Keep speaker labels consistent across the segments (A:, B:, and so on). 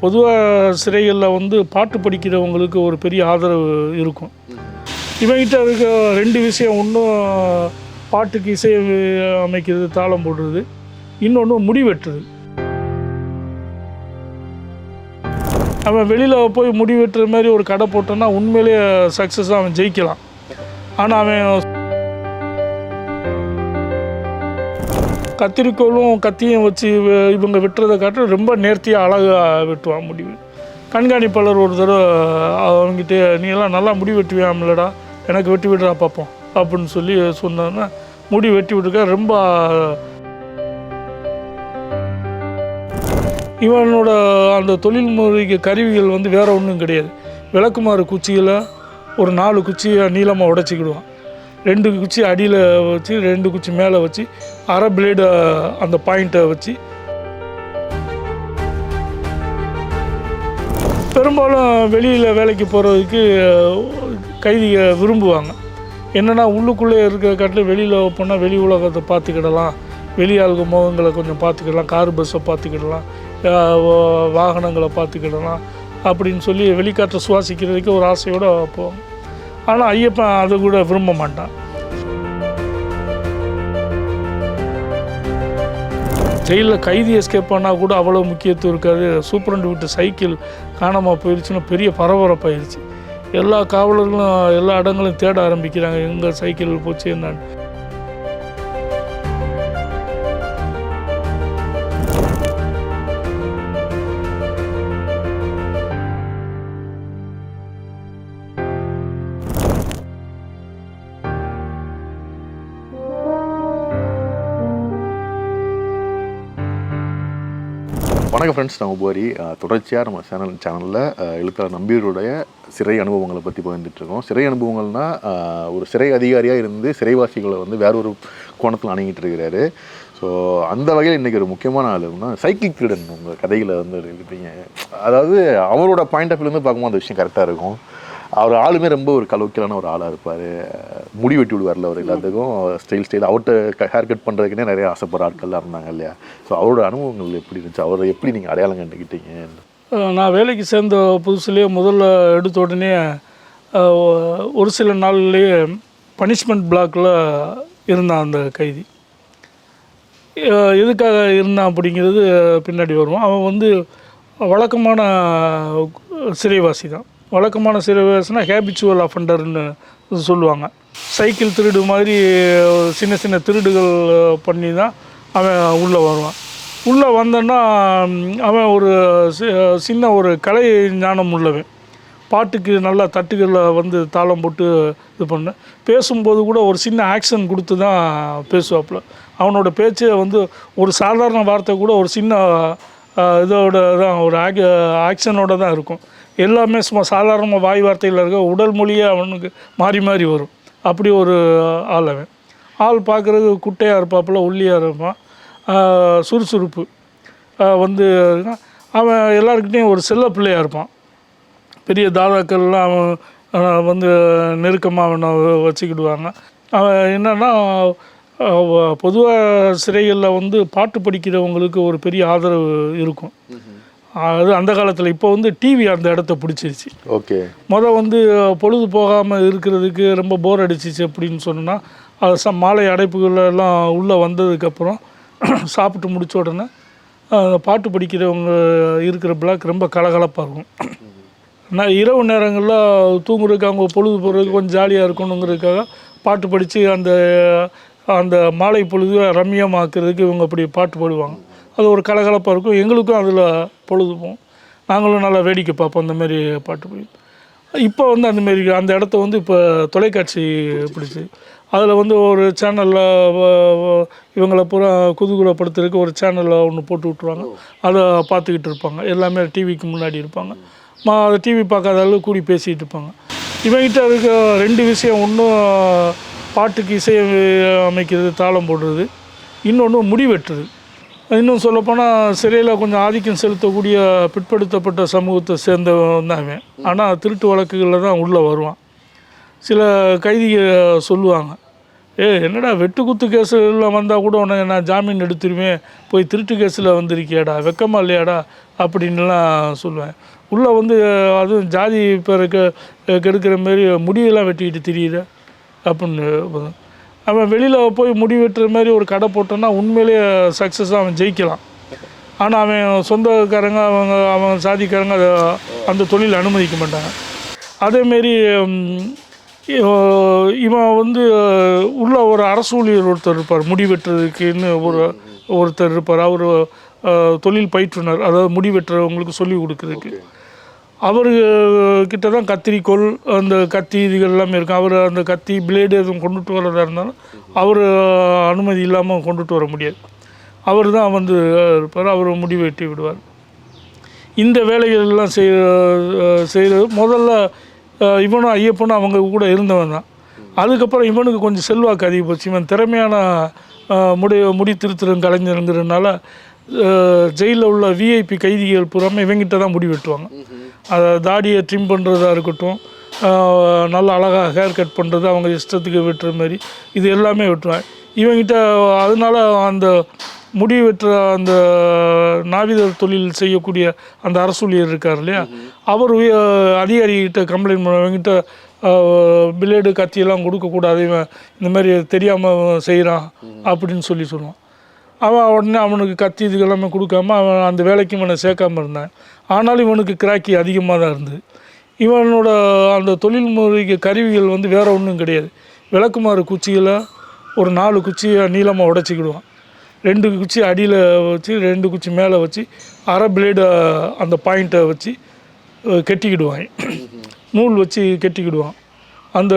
A: பொதுவாக சிறைகளில் வந்து பாட்டு படிக்கிறவங்களுக்கு ஒரு பெரிய ஆதரவு இருக்கும். இவங்கிட்ட இருக்க ரெண்டு விஷயம். ஒன்றும் பாட்டுக்கு இசை அமைக்கிறது தாளம் போடுறது. இன்னொன்று முடி வெட்டுறது. அவன் வெளியில் போய் முடி வெட்டுற மாதிரி ஒரு கடை போட்டோன்னா உண்மையிலேயே சக்ஸஸாக அவன் ஜெயிக்கலாம். ஆனால் அவன் கத்திரிக்கோளும் கத்தியும் வச்சு இவங்க வெட்டுறதை காட்டு ரொம்ப நேர்த்தியாக அழகாக வெட்டுவான் முடிவு. கண்காணிப்பாளர் ஒரு தடவை அவங்ககிட்ட நீ எல்லாம் நல்லா முடி வெட்டுவியாமலடா எனக்கு வெட்டி விடுறா பார்ப்போம் அப்படின்னு சொல்லி சொன்னோன்னா முடி வெட்டி விட்டுருக்க ரொம்ப இவனோட அந்த தொழில்முறைக்கு கருவிகள் வந்து வேற ஒன்றும் கிடையாது. விளக்குமாறு குச்சியில் ஒரு நாலு குச்சியை நீளமாக உடச்சிக்கிடுவான். ரெண்டு குச்சி அடியில் வச்சு ரெண்டு குச்சி மேலே வச்சு அரை பிளேடு அந்த பாயிண்ட்டை வச்சு. பெரும்பாலும் வெளியில் வேலைக்கு போகிறதுக்கு கைதிக விரும்புவாங்க. என்னென்னா உள்ளுக்குள்ளே இருக்கிற காட்டில் வெளியில் போனால் வெளி உலகத்தை பார்த்துக்கிடலாம். வெளியாளுக்கு முகங்களை கொஞ்சம் பார்த்துக்கிடலாம். கார் பஸ்ஸை பார்த்துக்கிடலாம். வாகனங்களை பார்த்துக்கிடலாம். அப்படின்னு சொல்லி வெளிக்காற்றை சுவாசிக்கிறதுக்கு ஒரு ஆசையோடு போவாங்க. ஆனால் ஐயப்பன் அதை கூட விரும்ப மாட்டான். ஜெயிலில் கைதி எஸ்கேப் பண்ணால் கூட அவ்வளோ முக்கியத்துவம் இருக்காது. சூப்பரண்டு விட்டு சைக்கிள் காணாமல் போயிடுச்சுன்னா பெரிய பரபரப்பாயிடுச்சு எல்லா காவலர்களும் எல்லா இடங்களும் தேட ஆரம்பிக்கிறாங்க. எங்கள் சைக்கிள் போச்சு என்னன்னு.
B: ஃப்ரெண்ட்ஸ் நான் உபரி தொடர்ச்சியாக நம்ம சேனல் சேனலில் எழுத்தாளர் நம்பியருடைய சிறை அனுபவங்களை பற்றி பகிர்ந்துட்டுருக்கோம். சிறை அனுபவங்கள்னால் ஒரு சிறை அதிகாரியாக இருந்து சிறைவாசிகளை வந்து வேற ஒரு கோணத்தில் அணுகிட்டு இருக்கிறாரு. ஸோ அந்த வகையில் இன்றைக்கி ஒரு முக்கியமான ஆளுன்னா சைக்கிள் திருடன் உங்கள் கதையில் வந்து இருப்பீங்க அதாவது அவரோட பாயிண்ட் ஆஃப் வியூலேருந்து பார்க்கும்போது அந்த விஷயம் கரெக்டாக இருக்கும். அவர் ஆளுமே ரொம்ப ஒரு கலோக்கியலான ஒரு ஆளாக இருப்பார். முடி வெட்டி விடுவார்ல அவர் எல்லாத்துக்கும். Style style. அவர்கிட்ட ஹேர் கட் பண்ணுறதுக்குனே நிறைய ஆசைப்படுற ஆட்கள்லாம் இருந்தாங்க இல்லையா? ஸோ அவரோட அனுபவங்கள் எப்படி இருந்துச்சு? அவரை எப்படி நீங்கள் அடையாளம் கண்டுக்கிட்டீங்க
A: நான் வேலைக்கு சேர்ந்த புதுசுலேயே முதல்ல எடுத்த உடனே ஒரு சில நாள்லேயே பனிஷ்மெண்ட் பிளாக்கில் இருந்தான் அந்த கைதி. எதுக்காக இருந்தான் அப்படிங்கிறது பின்னாடி வருவோம். அவன் வந்து வழக்கமான சிறைவாசி தான். வழக்கமான சிறைவாசினா ஹேபிச்சுவல் அஃபண்டர்னு சொல்லுவாங்க. சைக்கிள் திருடு மாதிரி சின்ன சின்ன திருடுகள் பண்ணி தான் அவன் உள்ளே வருவான். உள்ளே வந்தோன்னா அவன் ஒரு சி- சின்ன ஒரு கலை ஞானம் உள்ளவன். பாட்டுக்கு நல்லா தட்டுகளில் வந்து தாளம் போட்டு இது பண்ண. பேசும்போது கூட ஒரு சின்ன ஆக்ஷன் கொடுத்து தான் பேசுவாப்பில். அவனோட பேச்சை வந்து ஒரு சாதாரண வார்த்தை கூட ஒரு சின்ன இதோட தான் ஒரு ஆக்ஷனோட தான் இருக்கும். எல்லாமே சும்மா சாதாரணமாக வாய் வார்த்தையில் இருக்க உடல் மொழியே அவனுக்கு மாறி மாறி வரும். அப்படி ஒரு ஆள் அவன். ஆள் பார்க்குறது குட்டையாக இருப்பாப்புல ஒல்லியாக இருப்பான். சுறுசுறுப்பு. வந்து அவன் எல்லாருக்கிட்டையும் ஒரு செல்ல பிள்ளையாக இருப்பான். பெரிய தாதாக்கள்லாம் அவன் வந்து நெருக்கமாக அவனை வச்சுக்கிடுவாங்க. அவன் என்னென்னா பொதுவாக சிறைகளில் வந்து பாட்டு படிக்கிறவங்களுக்கு ஒரு பெரிய ஆதரவு இருக்கும். அது அந்த காலத்தில். இப்போ வந்து டிவி அந்த இடத்த பிடிச்சிருச்சு.
B: ஓகே.
A: மொதல் வந்து பொழுது போகாமல் இருக்கிறதுக்கு ரொம்ப போர் அடிச்சிச்சு அப்படின்னு சொன்னோன்னா அது ச மாலை அடைப்புகள் எல்லாம் உள்ளே வந்ததுக்கப்புறம் சாப்பிட்டு முடிச்ச உடனே பாட்டு படிக்கிறவங்க இருக்கிற பிளாக் ரொம்ப கலகலப்பாக இருக்கும். நான் இரவு நேரங்களில் தூங்குறதுக்கு அவங்க பொழுது போகிறதுக்கு கொஞ்சம் ஜாலியாக இருக்கணுங்கிறதுக்காக பாட்டு படித்து அந்த அந்த மாலை பொழுது ரம்மியமாக்குறதுக்கு இவங்க அப்படி பாட்டு பாடுவாங்க. அது ஒரு கலகலப்பாக இருக்கும். எங்களுக்கும் அதில் பொழுது போகும் நாங்களும் நல்லா வேடிக்கை பார்ப்போம். அந்தமாரி பாட்டு போய். இப்போ வந்து அந்தமாரி அந்த இடத்த வந்து இப்போ தொலைக்காட்சி பிடிச்சி. அதில் வந்து ஒரு சேனலில் இவங்களை பூரா குதூகூலப்படுத்துறதுக்கு ஒரு சேனலில் ஒன்று போட்டு விட்ருவாங்க அதை பார்த்துக்கிட்டு இருப்பாங்க. எல்லாமே டிவிக்கு முன்னாடி இருப்பாங்க. மா அதை டிவி பார்க்காத அளவு கூடி பேசிகிட்டு இருப்பாங்க. இவங்கிட்ட இருக்க ரெண்டு விஷயம். ஒன்றும் பாட்டுக்கு இசை அமைக்கிறது தாளம் போடுறது. இன்னொன்று முடி வெட்டுறது இன்னும் சொல்லப்போனால் சிறையில் கொஞ்சம் ஆதிக்கம் செலுத்தக்கூடிய பிற்படுத்தப்பட்ட சமூகத்தை சேர்ந்தவன் தான் அவன் ஆனால் திருட்டு வழக்குகளில் தான் உள்ளே வருவான். சில கைதிகள் சொல்லுவாங்க ஏ என்னடா வெட்டு குத்து கேஸில் வந்தால் கூட உன்னை நான் ஜாமீன் எடுத்துருவேன். போய் திருட்டு கேஸில் வந்திருக்கியாடா? வெக்கமா இல்லையாடா? அப்படின்லாம் சொல்லுவேன். உள்ளே வந்து அதுவும் ஜாதி பேரை கெடுக்கிற மாரி முடியெல்லாம் வெட்டிக்கிட்டு தெரியுது அப்படின்னு அவன் வெளியில் போய் முடி வெட்டுற மாதிரி ஒரு கடை போட்டோன்னா உண்மையிலேயே சக்ஸஸாக அவன் ஜெயிக்கலாம். ஆனால் அவன் சொந்தக்காரங்க அவங்க அவன் சாதிக்காரங்க அதை அந்த தொழில் அனுமதிக்க மாட்டாங்க. அதேமாரி இவன் வந்து உள்ள ஒரு அரசு ஊழியர் ஒருத்தர் இருப்பார் முடி வெட்டுறதுக்குன்னு ஒரு ஒருத்தர் இருப்பார். அவர் தொழில் பயிற்றுனர் அதாவது முடி வெட்டுறவங்களுக்கு சொல்லி கொடுக்குறதுக்கு அவர் கிட்ட தான் கத்திரிக்கோள் அந்த கத்தி இதுகள் எல்லாமே இருக்கும். அவர் அந்த கத்தி பிளேடு எதுவும் கொண்டுட்டு வரதா இருந்தாலும் அவர் அனுமதி இல்லாமல் கொண்டுட்டு வர முடியாது. அவர் தான் வந்து இருப்பார். அவர் முடி வெட்டி விடுவார். இந்த வேலைகள் எல்லாம் செய் செய்கிறது முதல்ல இவனும் ஐயப்பனும் அவங்க கூட இருந்தவன் தான். அதுக்கப்புறம் இவனுக்கு கொஞ்சம் செல்வாக்கு அதிகப்போச்சு இவன் திறமையான முடி முடி திருத்திரம் கலைஞருங்கிறதுனால ஜெயிலில் உள்ள விஐபி கைதிகள் பூராமல் இவங்கிட்ட தான் முடி வெட்டுவாங்க அதை தாடியை ட்ரிம் பண்ணுறதா இருக்கட்டும் நல்ல அழகாக ஹேர் கட் பண்ணுறது அவங்க இஷ்டத்துக்கு வெட்டுற மாதிரி இது எல்லாமே வெட்டுவாங்க இவங்கிட்ட அதனால அந்த முடி வெட்டுற அந்த நாவிதர் தொழில் செய்யக்கூடிய அந்த அரசு ஊழியர் இருக்கார் இல்லையா? அவர் அதிகாரிகிட்ட கம்ப்ளைண்ட் பண்ண இவங்கிட்ட பிளேடு கத்தியெல்லாம் கொடுக்கக்கூடாது இவன் இந்த மாதிரி தெரியாமல் செய்கிறான் அப்படின்னு சொல்லி சொல்லுவான். அவன் உடனே அவனுக்கு கத்தி இது எல்லாமே கொடுக்காம அவன் அந்த வேலைக்கு இவனை சேர்க்காம இருந்தான். ஆனாலும் இவனுக்கு கிராக்கி அதிகமாக தான் இருந்தது இவனோட அந்த தொழில்முறைக்கு கருவிகள் வந்து வேறு ஒன்றும் கிடையாது. விளக்குமாறு குச்சியில் ஒரு நாலு குச்சியை நீளமாக உடச்சிக்கிடுவான். ரெண்டு குச்சி அடியில் வச்சு ரெண்டு குச்சி மேலே வச்சு அரை பிளேடை அந்த பாயிண்ட்டை வச்சு கெட்டிக்கிடுவான். நூல் வச்சு கெட்டிக்கிடுவான். அந்த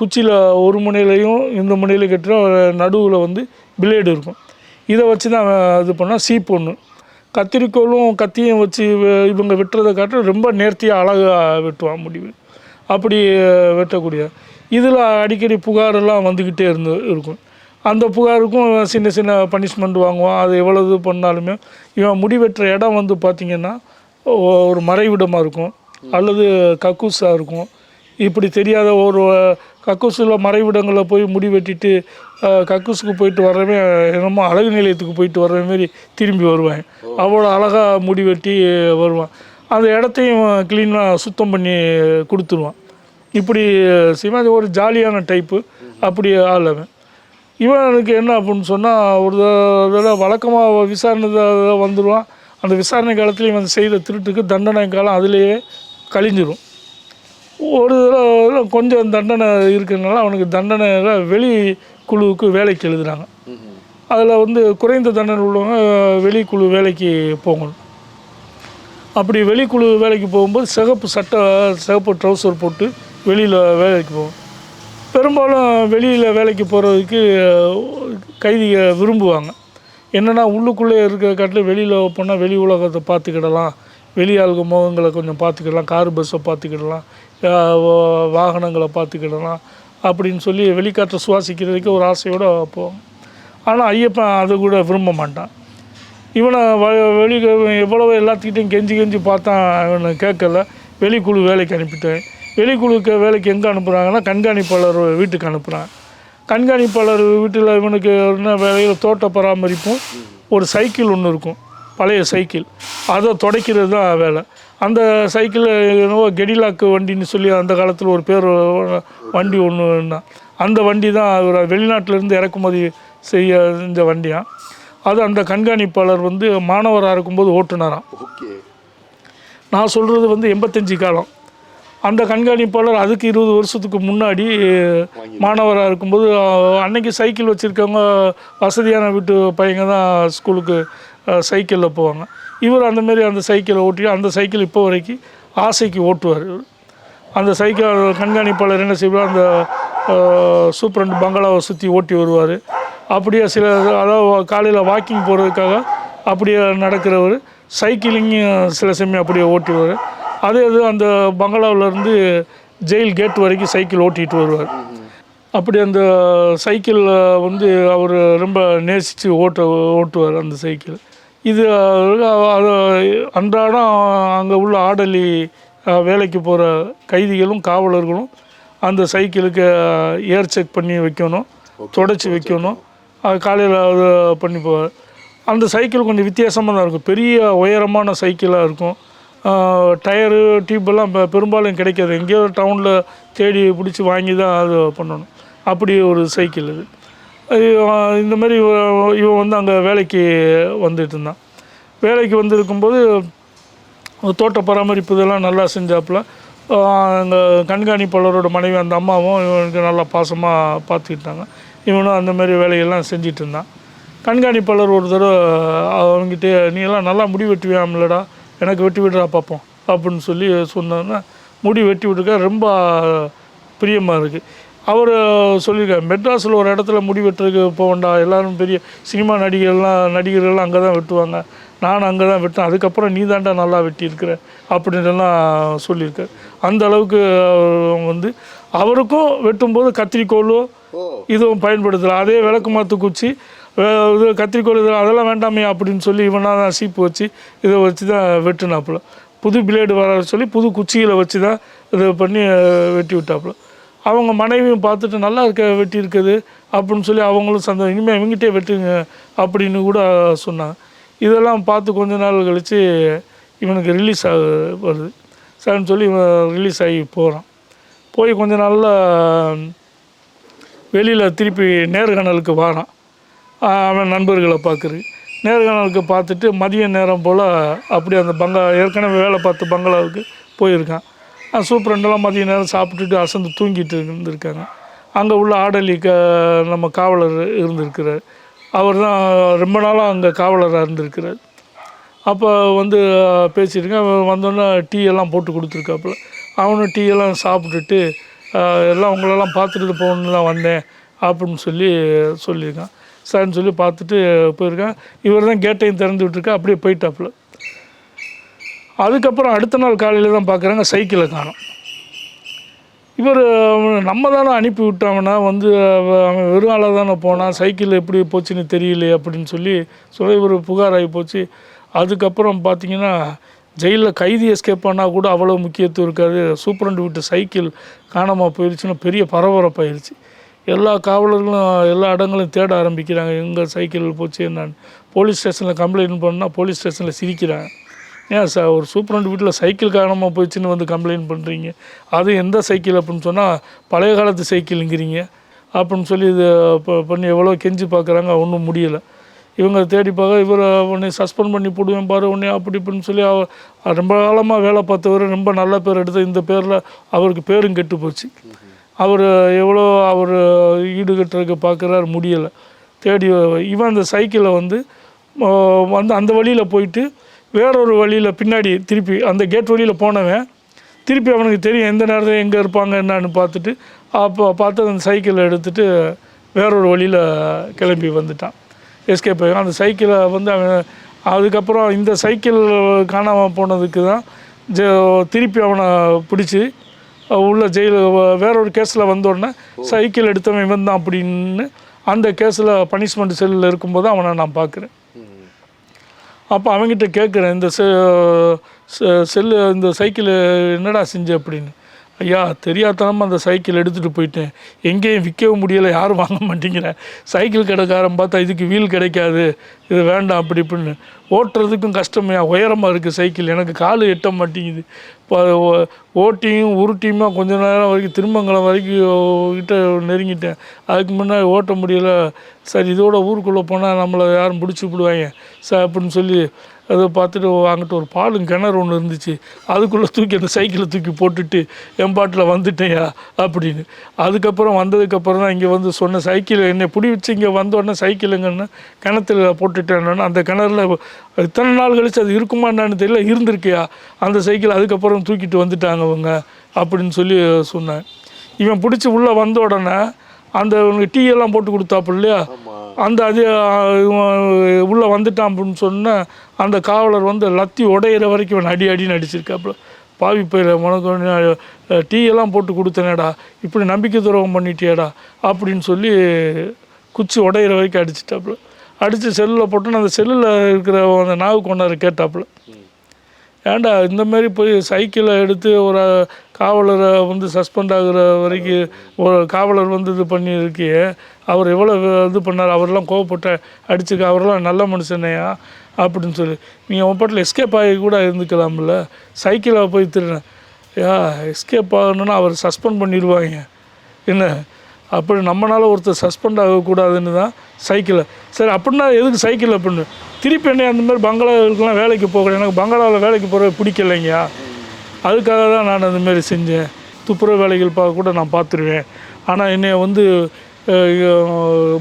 A: குச்சியில் ஒரு முனையிலையும் இந்த முனையில் கெட்டுற நடுவில் வந்து பிளேடு இருக்கும். இதை வச்சு தான் இது பண்ணால் சீப் ஒன்று கத்திரிக்கோலும் கத்தியும் வச்சு இவ- இவங்க வெட்டுறதை காட்ட ரொம்ப நேர்த்தியாக அழகாக வெட்டுவான் முடிவு. அப்படி வெட்டக்கூடிய. இதில் அடிக்கடி புகாரெல்லாம் வந்துக்கிட்டே இருந்து இருக்கும். அந்த புகாருக்கும் சின்ன சின்ன பனிஷ்மெண்ட் வாங்குவான். அது எவ்வளவு பண்ணாலுமே இவன் முடி வெட்டுற இடம் வந்து பார்த்திங்கன்னா ஒரு மறைவிடமாக இருக்கும். அல்லது கக்கூஸாக இருக்கும். இப்படி தெரியாத ஒரு கக்கூஸில் மறைவிடங்களில் போய் முடி வெட்டிட்டு கக்கூசுக்கு கக்கூஸுக்கு போயிட்டு வரவே என்னமோ அழகு நிலையத்துக்கு போயிட்டு வர்ற மாதிரி திரும்பி வருவான். அவ்வளோ அழகாக முடி வெட்டி வருவான். அந்த இடத்தையும் க்ளீனாக சுத்தம் பண்ணி கொடுத்துருவான். இப்படி சிவாஜி ஒரு ஜாலியான டைப்பு அப்படி ஆள் அவன். இவனுக்கு என்ன அப்படின்னு சொன்னால் ஒரு தடவை வழக்கமாக விசாரணை வந்துடுவான் அந்த விசாரணை காலத்துலேயும் இவன் செய்த திருட்டுக்கு தண்டனை காலம் அதிலேயே கழிஞ்சிரும். ஒரு தடவை கொஞ்சம் தண்டனை இருக்கிறதுனால அவனுக்கு தண்டனை வெளி குழுவுக்கு வேலைக்கு எழுதுறாங்க. அதில் வந்து குறைந்த தண்டனை உள்ளவங்க வெளிக்குழு வேலைக்கு போகணும். அப்படி வெளிக்குழு வேலைக்கு போகும்போது சிகப்பு சட்டை சிகப்பு ட்ரௌசர் போட்டு வெளியில் வேலைக்கு போகும் பெரும்பாலும் வெளியில் வேலைக்கு போகிறதுக்கு கைதிக விரும்புவாங்க. என்னென்னா உள்ளுக்குள்ளே இருக்கிற காட்டில் வெளியில் போனால் வெளி உலகத்தை பார்த்துக்கிடலாம். வெளி முகங்களை கொஞ்சம் பார்த்துக்கிடலாம். கார் பஸ்ஸை பார்த்துக்கிடலாம். வாகனங்களை பார்த்துக்கிடலாம் அப்படின்னு சொல்லி வெளிக்காற்றை சுவாசிக்கிறதுக்கு ஒரு ஆசையோடு போவோம். ஆனால் ஐயப்பன் அது கூட விரும்ப மாட்டான். இவனை வ வெளி எவ்வளோ எல்லாத்துக்கிட்டையும் கெஞ்சி கெஞ்சி பார்த்தான் இவனை கேட்கல. வெளிக்குழு வேலைக்கு அனுப்பிட்டேன். வெளிக்குழுக்கு வேலைக்கு எங்கே அனுப்புகிறாங்கன்னா கண்காணிப்பாளர் வீட்டுக்கு அனுப்புகிறான் கண்காணிப்பாளர் வீட்டில் இவனுக்கு என்ன வேலையில் தோட்ட பராமரிப்பும் ஒரு சைக்கிள் ஒன்று இருக்கும். பழைய சைக்கிள். அதை துடைக்கிறது தான் வேலை. அந்த சைக்கிள் என்னவோ கெடிலாக்கு வண்டின்னு சொல்லி அந்த காலத்தில் ஒரு பேர் வண்டி ஒன்று இருந்தான் அந்த வண்டி தான் அவர் வெளிநாட்டிலேருந்து இறக்குமதி செய்ய செஞ்ச வண்டியான் அது அந்த கண்காணிப்பாளர் வந்து மாணவராக இருக்கும்போது ஓட்டுனராம்.
B: ஓகே.
A: நான் சொல்கிறது வந்து எண்பத்தஞ்சு காலம். அந்த கண்காணிப்பாளர் அதுக்கு இருபது வருஷத்துக்கு முன்னாடி மாணவராக இருக்கும்போது அன்னைக்கு சைக்கிள் வச்சுருக்கவங்க வசதியான வீட்டு பையங்க தான் ஸ்கூலுக்கு சைக்கிளில் போவாங்க. இவர் அந்தமாரி அந்த சைக்கிளை ஓட்டி அந்த சைக்கிள் இப்போ வரைக்கும் ஆசைக்கு ஓட்டுவார் இவர். அந்த சைக்கிள் கண்காணிப்பாளர் என்ன செய்வார்? அந்த சூப்பரண்ட் பங்களாவை சுற்றி ஓட்டி வருவார். அப்படியே சில அதாவது காலையில் வாக்கிங் போகிறதுக்காக அப்படியே நடக்கிறவர். சைக்கிளிங்கும் சில சமயம் அப்படியே ஓட்டிவார். அதே இது அந்த பங்களாவிலேருந்து ஜெயில் கேட் வரைக்கும் சைக்கிள் ஓட்டிகிட்டு வருவார். அப்படி அந்த சைக்கிள் வந்து அவர் ரொம்ப நேசித்து ஓட்ட ஓட்டுவார் அந்த சைக்கிள். இது அன்றாடம் அங்கே உள்ள ஆடலி வேலைக்கு போகிற கைதிகளும் காவலர்களும் அந்த சைக்கிளுக்கு ஏர் செக் பண்ணி வைக்கணும் தொடச்சி வைக்கணும். அது காலையில் அது பண்ணி போவார் அந்த சைக்கிள் கொஞ்சம் வித்தியாசமாக தான் இருக்கும். பெரிய உயரமான சைக்கிளாக இருக்கும். டயரு டியூப்பெல்லாம் பெ பெரும்பாலும் கிடைக்காது. எங்கேயோ டவுனில் தேடி பிடிச்சி வாங்கி தான் அது பண்ணணும். அப்படி ஒரு சைக்கிள் இது. இந்த மாதிரி இவன் வந்து அங்கே வேலைக்கு வந்துட்டு இருந்தான். வேலைக்கு வந்திருக்கும்போது தோட்ட பராமரிப்பு இதெல்லாம் நல்லா செஞ்சாப்புல. அங்கே கண்காணிப்பாளரோட மனைவி அந்த அம்மாவும் இவனுக்கு நல்லா பாசமாக பார்த்துக்கிட்டாங்க இவனும் அந்த மாதிரி வேலையெல்லாம் செஞ்சிட்டு இருந்தான். கண்காணிப்பாளர் ஒரு தடவை அவங்ககிட்ட நீ எல்லாம் நல்லா முடி வெட்டுவியாமலடா? எனக்கு வெட்டி விடுறா பார்ப்போம் அப்படின்னு சொல்லி சொன்னோன்னா முடி வெட்டி விட்டுருக்க ரொம்ப பிரியமாக இருக்குது அவர் சொல்லியிருக்காரு மெட்ராஸில் ஒரு இடத்துல முடி வெட்டுறதுக்கு போவேண்டா எல்லாரும் பெரிய சினிமா நடிகர்லாம் நடிகர்கள்லாம் அங்கே தான் வெட்டுவாங்க. நான் அங்கே தான் வெட்டேன் அதுக்கப்புறம் நீ தாண்டா நல்லா வெட்டியிருக்கிற அப்படின்னுலாம் சொல்லியிருக்காரு. அந்த அளவுக்கு அவர் வந்து அவருக்கும் வெட்டும்போது கத்திரிக்கோலோ இதுவும் பயன்படுத்தலாம் அதே விளக்கு மாற்று குச்சி இது கத்திரிக்கோல் இது அதெல்லாம் வேண்டாமே அப்படின்னு சொல்லி இவனா தான் சீப்பு வச்சு இதை வச்சு தான் வெட்டுனாப்புல. புது பிளேடு வர சொல்லி புது குச்சியில் வச்சு தான் இதை பண்ணி வெட்டி விட்டாப்புல. அவங்க மனைவியும் பார்த்துட்டு நல்லா இருக்க வெட்டி இருக்குது அப்படின்னு சொல்லி அவங்களும் சந்தோஷம். இனிமேல் இவங்ககிட்டே வெட்டுங்க அப்படின்னு கூட சொன்னாங்க இதெல்லாம் பார்த்து கொஞ்ச நாள் கழித்து இவனுக்கு ரிலீஸ் ஆக வருது. சரின்னு சொல்லி இவன் ரிலீஸ் ஆகி போகிறான் போய் கொஞ்ச நாளில் வெளியில் திருப்பி நேர்காணலுக்கு வாரான். அவன் நண்பர்களை பார்க்குறது நேர்காணலுக்கு பார்த்துட்டு மதிய நேரம் போல் அப்படியே அந்த பங்களா ஏற்கனவே வேலை பார்த்து பங்களாவுக்கு போயிருக்கான். சூப்பரண்டெல்லாம் மதிய நேரம் சாப்பிட்டுட்டு அசந்து தூங்கிட்டு இருந்திருக்காங்க. அங்கே உள்ள ஆடலி க நம்ம காவலர் இருந்திருக்கிறார். அவர் தான் ரொம்ப நாளாக அங்கே காவலராக இருந்திருக்கிறார். அப்போ வந்து பேசியிருக்கேன் வந்தோன்னே டீ எல்லாம் போட்டு கொடுத்துருக்காப்புல. அவனும் டீ எல்லாம் சாப்பிட்டுட்டு எல்லாம் உங்களெல்லாம் பார்த்துட்டு போகணுன்னு தான் வந்தேன் அப்படின்னு சொல்லி சொல்லியிருக்கான். சரின்னு சொல்லி பார்த்துட்டு போயிருக்கான். இவர் தான் கேட்டையும் திறந்து விட்டுருக்கா. அப்படியே போயிட்டாப்புல. அதுக்கப்புறம் அடுத்த நாள் காலையில் தான் பார்க்குறாங்க சைக்கிளை காணும். இவர் நம்ம தானே அனுப்பி விட்டோம்னா வந்து அவன் வெறும் ஆளாக தானே போனால் சைக்கிள் எப்படி போச்சுன்னு தெரியலையே அப்படின்னு சொல்லி சொல்லி இவர் புகார் ஆகி போச்சு. அதுக்கப்புறம் பார்த்தீங்கன்னா ஜெயிலில் கைதி எஸ்கேப் பண்ணால் கூட அவ்வளோ முக்கியத்துவம் இருக்காது. சூப்பரண்டு விட்டு சைக்கிள் காணாமல் போயிடுச்சுன்னா பெரிய பரபரப்பாயிருச்சு. எல்லா காவலர்களும் எல்லா இடங்களும் தேட ஆரம்பிக்கிறாங்க. எங்கள் சைக்கிள் போச்சு என்னன்னு. போலீஸ் ஸ்டேஷனில் கம்ப்ளைண்ட் பண்ணால் போலீஸ் ஸ்டேஷனில் சிரிக்கிறாங்க. ஏன் சார் ஒரு சூப்பரண்ட் வீட்டில் சைக்கிள் காரணமாக போயிடுச்சுன்னு வந்து கம்ப்ளைண்ட் பண்ணுறீங்க அது எந்த சைக்கிள் அப்படின்னு சொன்னால் பழைய காலத்து சைக்கிளுங்கிறீங்க. அப்படின்னு சொல்லி இது பண்ணி எவ்வளோ கெஞ்சி பார்க்குறாங்க ஒன்றும் முடியலை. இவங்க தேடி பார்க்க இவர் உன்னை சஸ்பெண்ட் பண்ணி போடுவேன் பாரு உடனே அப்படி இப்படின்னு சொல்லி அவர் ரொம்ப காலமாக வேலை பார்த்தவர் ரொம்ப நல்ல பேர் எடுத்து இந்த பேரில் அவருக்கு பேரும் கெட்டு போச்சு. அவர் எவ்வளோ அவர் ஈடுகட்டுறதுக்கு பார்க்குறாரு முடியலை. தேடி இவன் அந்த சைக்கிளை வந்து வந்து அந்த வழியில் போயிட்டு வேறொரு வழியில் பின்னாடி திருப்பி அந்த கேட் வழியில் போனவன் திருப்பி அவனுக்கு தெரியும் எந்த நேரத்தில் எங்கே இருப்பாங்க என்னான்னு பார்த்துட்டு அப்போ பார்த்து அந்த சைக்கிளை எடுத்துகிட்டு வேறொரு வழியில் கிளம்பி வந்துட்டான். எஸ்கேப் ஆகி அந்த சைக்கிளை வந்து அவன் அதுக்கப்புறம் இந்த சைக்கிள் காணாமல் போனதுக்கு தான் ஜெ திருப்பி அவனை பிடிச்சி உள்ள ஜெயில் வேறொரு கேஸில் வந்தோடனே சைக்கிள் எடுத்தவன் இவன் தான் அப்படின்னு அந்த கேஸில் பனிஷ்மெண்ட் செல்லில் இருக்கும்போது அவனை நான் பார்க்குறேன். அப்போ அவங்ககிட்ட கேட்குறேன் இந்த செ செ- செல்லு இந்த சைக்கிள் என்னடா செஞ்ச அப்படின்னு. ஐயா தெரியாதனமாக அந்த சைக்கிள் எடுத்துகிட்டு போயிட்டேன். எங்கேயும் விற்கவும் முடியலை யாரும் வாங்க மாட்டேங்கிறேன். சைக்கிள் கடைக்காரன் பார்த்தா இதுக்கு வீல் கிடைக்காது இது வேண்டாம் அப்படி இப்படின்னு. ஓட்டுறதுக்கும் கஷ்டமையா உயரமாக இருக்குது சைக்கிள். எனக்கு கால் எட்ட மாட்டேங்குது. இப்போ ஓட்டியும் உருட்டியுமா கொஞ்ச நேரம் வரைக்கும் திருமங்கலம் வரைக்கும் கிட்ட நெருங்கிட்டேன். அதுக்கு முன்னாடி ஓட்ட முடியல. சரி இதோட ஊருக்குள்ளே போனால் நம்மளை யாரும் பிடிச்சி விடுவாங்க. சார் அப்படின்னு சொல்லி அதை பார்த்துட்டு அங்கிட்ட ஒரு பாலும் கிணறு ஒன்று இருந்துச்சு. அதுக்குள்ளே தூக்கி அந்த சைக்கிளை தூக்கி போட்டுட்டு என் பாட்டில் வந்துட்டேயா அப்படின்னு. அதுக்கப்புறம் வந்ததுக்கப்புறம் தான் இங்கே வந்து சொன்ன சைக்கிள் என்னை பிடி வச்சு இங்கே வந்த உடனே சைக்கிளுங்கன்னு கிணத்துல போட்டுட்டேன்னு. அந்த கிணறுல இத்தனை நாள் கழிச்சு அது இருக்குமா என்னன்னு தெரியல இருந்திருக்கியா? அந்த சைக்கிள் அதுக்கப்புறம் தூக்கிட்டு வந்துட்டாங்க அவங்க அப்படின்னு சொல்லி சொன்னேன் இவன் பிடிச்சி உள்ளே வந்த உடனே அந்த டீ எல்லாம் போட்டு கொடுத்தாப்பு இல்லையா? அந்த அது உள்ளே வந்துட்டான் அப்படின்னு சொன்னால் அந்த காவலர் வந்து லத்தி உடையிற வரைக்கும் இவன் அடி அடின்னு அடிச்சிருக்காப்புல. பாவி பயில உனக்கு டீ எல்லாம் போட்டு கொடுத்தனேடா இப்படி நம்பிக்கை துரோகம் பண்ணிட்டியாடா அப்படின்னு சொல்லி குச்சி உடையிற வரைக்கும் அடிச்சிட்டாப்புல. அடித்து செல்லில் போட்டு அந்த செல்லில் இருக்கிற அந்த நாவு கொண்டாரு கேட்டாப்புல. ஏன்டா இந்தமாரி போய் சைக்கிளை எடுத்து ஒரு காவலரை வந்து சஸ்பெண்ட் ஆகுற வரைக்கும் ஒரு காவலர் வந்து இது பண்ணியிருக்கியே அவர் எவ்வளோ இது பண்ணார் அவரெல்லாம் கோவப்பட்ட அடிச்சுக்க அவரெல்லாம் நல்ல மனுஷனையா அப்படின்னு சொல்லி. நீங்கள் உன் பாட்டில் எஸ்கேப் ஆகி கூட இருந்துக்கலாம்ல. சைக்கிளை போய் திருடினேன் யா எஸ்கேப் ஆகணுன்னா அவர் சஸ்பெண்ட் பண்ணிடுவாங்க. என்ன? அப்படி நம்மளால் ஒருத்தர் சஸ்பெண்ட் ஆகக்கூடாதுன்னு தான் சைக்கிளை சரி அப்படின்னா எதுக்கு சைக்கிள் அப்படின்னு? திருப்பி என்ன அந்த மாதிரி பங்களாவுக்குலாம் வேலைக்கு போகல. எனக்கு பங்களாவில் வேலைக்கு போகிறது பிடிக்கலைங்கயா அதுக்காக தான் நான் அந்தமாரி செஞ்சேன். துப்புரவு வேலைகள் பார்க்க கூட நான் பார்த்துருவேன். ஆனால் என்னை வந்து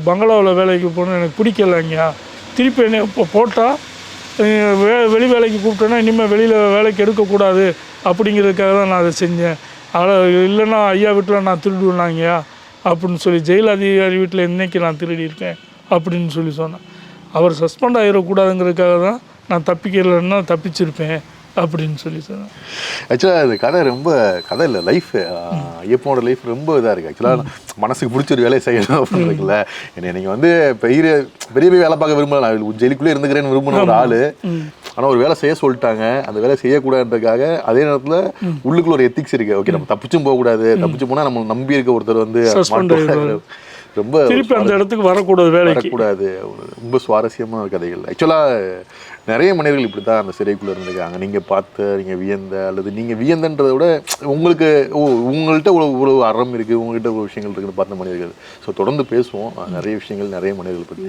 A: பங்களாவில் வேலைக்கு போகணும் எனக்கு பிடிக்கலைங்கயா திருப்பி என்னை இப்போ போட்டால் வே வெளி வேலைக்கு கூப்பிட்டோன்னா இனிமேல் வெளியில் வேலைக்கு எடுக்கக்கூடாது அப்படிங்கிறதுக்காக தான் நான் அதை செஞ்சேன். அதில் இல்லைன்னா ஐயா வீட்டில் நான் திருடுவேனாங்கயா அப்படின்னு சொல்லி ஜெயில் அதிகாரி வீட்டில் என்னைக்கு நான் திருடி இருக்கேன்? அப்படின்னு சொல்லி சொன்னேன். அவர் சஸ்பெண்ட் ஆகிடக்கூடாதுங்கிறதுக்காக தான் நான் தப்பிக்கலைன்னா தப்பிச்சிருப்பேன் அப்படின்னு சொல்லி சொன்னேன்.
B: ஆக்சுவலாக இந்த கதை ரொம்ப கதை இல்லை லைஃப் ஐயப்பனோட லைஃப் ரொம்ப இதாக இருக்குது ஆக்சுவலாக மனசுக்கு பிடிச்ச ஒரு வேலையை செய்யணும் அப்படின்னு இருக்குல்ல. என்னை நீங்கள் வந்து பெரிய பெரிய பெரிய வேலை பார்க்க விரும்பல. நான் ஜெயிலுக்குள்ளே இருந்துக்கிறேன்னு விரும்பின ஒரு ஆள். ஆனால் ஒரு வேலை செய்ய சொல்லிட்டாங்க. அந்த வேலை செய்யக்கூடாதுன்றதுக்காக அதே நேரத்தில் உள்ளுக்குள்ள ஒரு எத்திக்ஸ் இருக்கு. ஓகே நம்ம தப்பிச்சும் போகக்கூடாது. தப்பிச்சு போனால் நம்ம நம்பி இருக்க ஒருத்தர் வந்து. ரொம்ப
A: திருப்பி அந்த இடத்துக்கு வரக்கூடாது
B: வரக்கூடாது. ரொம்ப சுவாரஸ்யமான கதைகள். ஆக்சுவலாக நிறைய மனிதர்கள் இப்படி தான் அந்த சிறைக்குள்ளே இருந்திருக்காங்க. நீங்கள் பார்த்த நீங்கள் வியந்த அல்லது நீங்கள் வியந்தன்றதை விட உங்களுக்கு ஓ உங்கள்கிட்ட இவ்வளோ இவ்வளோ அறம் இருக்குது உங்கள்கிட்ட இவ்வளோ விஷயங்கள் இருக்குன்னு பார்த்த மனிதர்கள். ஸோ தொடர்ந்து பேசுவோம். நிறைய விஷயங்கள் நிறைய மனிதர்கள் பற்றி